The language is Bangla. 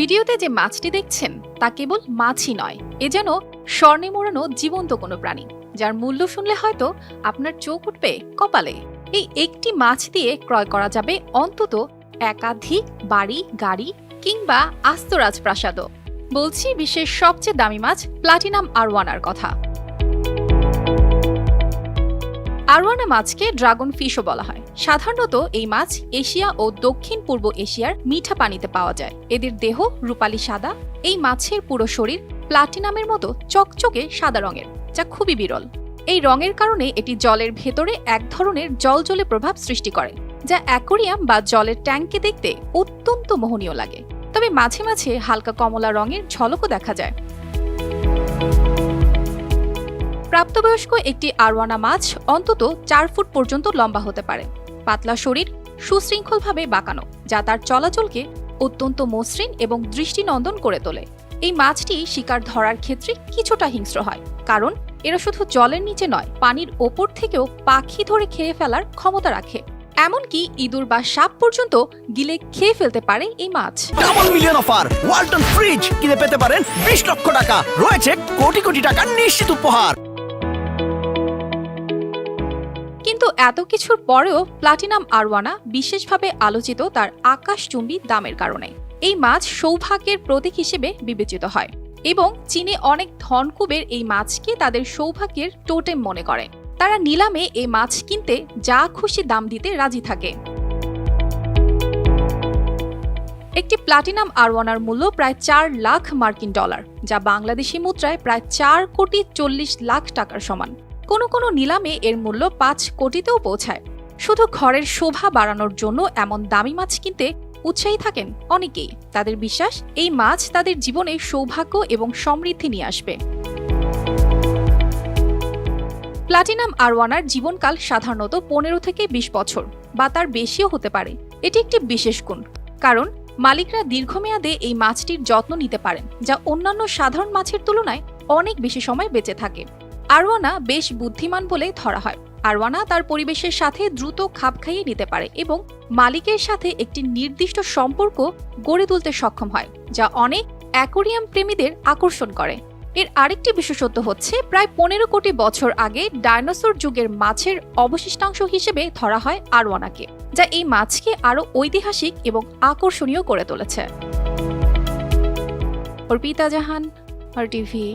ভিডিওতে যে মাছটি দেখছেন, তা কেবল মাছই নয়, এ যেন স্বর্ণে মোড়ানো জীবন্ত কোনো প্রাণী, যার মূল্য শুনলে হয়তো আপনার চোখ উঠবে কপালে। এই একটি মাছ দিয়ে ক্রয় করা যাবে অন্তত একাধিক বাড়ি, গাড়ি কিংবা আস্তরাজ প্রাসাদও বলছি বিশ্বের সবচেয়ে দামি মাছ প্লাটিনাম আরওয়ানার কথা। আরওয়ানা মাছকে ড্রাগন ফিশও বলা হয়। সাধারণত এই মাছ এশিয়া ও দক্ষিণ পূর্ব এশিয়ার মিঠা পানিতে পাওয়া যায়। এদের দেহ রূপালি সাদা। এই মাছের পুরো শরীর প্লাটিনামের মতো চকচকে সাদা রঙের, যা খুবই বিরল। এই রঙের কারণে এটি জলের ভেতরে এক ধরনের জলজলে প্রভাব সৃষ্টি করে, যা অ্যাকোরিয়াম বা জলের ট্যাঙ্কে দেখতে অত্যন্ত মোহনীয় লাগে। তবে মাঝে মাঝে হালকা কমলা রঙের ঝলকও দেখা যায়। প্রাপ্তবয়স্ক একটি আরওয়ানা মাছ অন্তত চার ফুট পর্যন্ত লম্বা হতে পারে। পাতলা শরীর, সুশৃঙ্খলভাবে বাঁকানো, যা তার চলাচলকে অত্যন্ত মসৃণ এবং দৃষ্টিনন্দন করে তোলে। এই মাছটি শিকার ধরার ক্ষেত্রে কিছুটা হিংস্র হয়, কারণ এরা শুধু জলের নিচে নয়, পানির ওপর থেকেও পাখি ধরে খেয়ে ফেলার ক্ষমতা রাখে। এমনকি ইঁদুর বা সাপ পর্যন্ত গিলে খেয়ে ফেলতে পারে এই মাছ। Double million offer Walton fridge কিনে পেতে পারেন বিশ লক্ষ টাকা। রয়েছে কোটি কোটি টাকার নিশ্চিত উপহার। এত কিছুর পরেও প্লাটিনাম আরওয়ানা বিশেষভাবে আলোচিত তার আকাশচুম্বী দামের কারণে। এই মাছ সৌভাগ্যের প্রতীক হিসেবে বিবেচিত হয় এবং চীনে অনেক ধনকুবের এই মাছকে তাদের সৌভাগ্যের টোটেম মনে করে। তারা নিলামে এই মাছ কিনতে যা খুশি দাম দিতে রাজি থাকে। একটি প্লাটিনাম আরওয়ানার মূল্য প্রায় চার লাখ মার্কিন ডলার, যা বাংলাদেশি মুদ্রায় প্রায় চার কোটি চল্লিশ লাখ টাকার সমান। কোনো কোনো নিলামে এর মূল্য পাঁচ কোটিতেও পৌঁছায়। শুধু ঘরের শোভা বাড়ানোর জন্য এমন দামি মাছ কিনতে উৎসাহী থাকেন অনেকেই। তাদের বিশ্বাস, এই মাছ তাদের জীবনে সৌভাগ্য এবং সমৃদ্ধি নিয়ে আসবে। প্লাটিনাম আরওয়ানার জীবনকাল সাধারণত পনেরো থেকে বিশ বছর বা তার বেশিও হতে পারে। এটি একটি বিশেষ গুণ, কারণ মালিকরা দীর্ঘমেয়াদে এই মাছটির যত্ন নিতে পারেন, যা অন্যান্য সাধারণ মাছের তুলনায় অনেক বেশি সময় বেঁচে থাকে। আরওয়ানা বেশ বুদ্ধিমান বলে ধরা হয়। আরওয়ানা তার পরিবেশের সাথে দ্রুত খাপ খাইয়ে নিতে পারে এবং মালিকের সাথে একটি নির্দিষ্ট সম্পর্ক গড়ে তুলতে সক্ষম হয়, যা অনেক অ্যাকোরিয়াম প্রেমীদের আকর্ষণ করে। এর আরেকটি বিশেষত্ব হচ্ছে, প্রায় পনেরো কোটি বছর আগে ডায়নোসর যুগের মাছের অবশিষ্টাংশ হিসেবে ধরা হয় আরওয়ানাকে, যা এই মাছকে আরও ঐতিহাসিক এবং আকর্ষণীয় করে তুলেছে। Arpita Jahan R TV.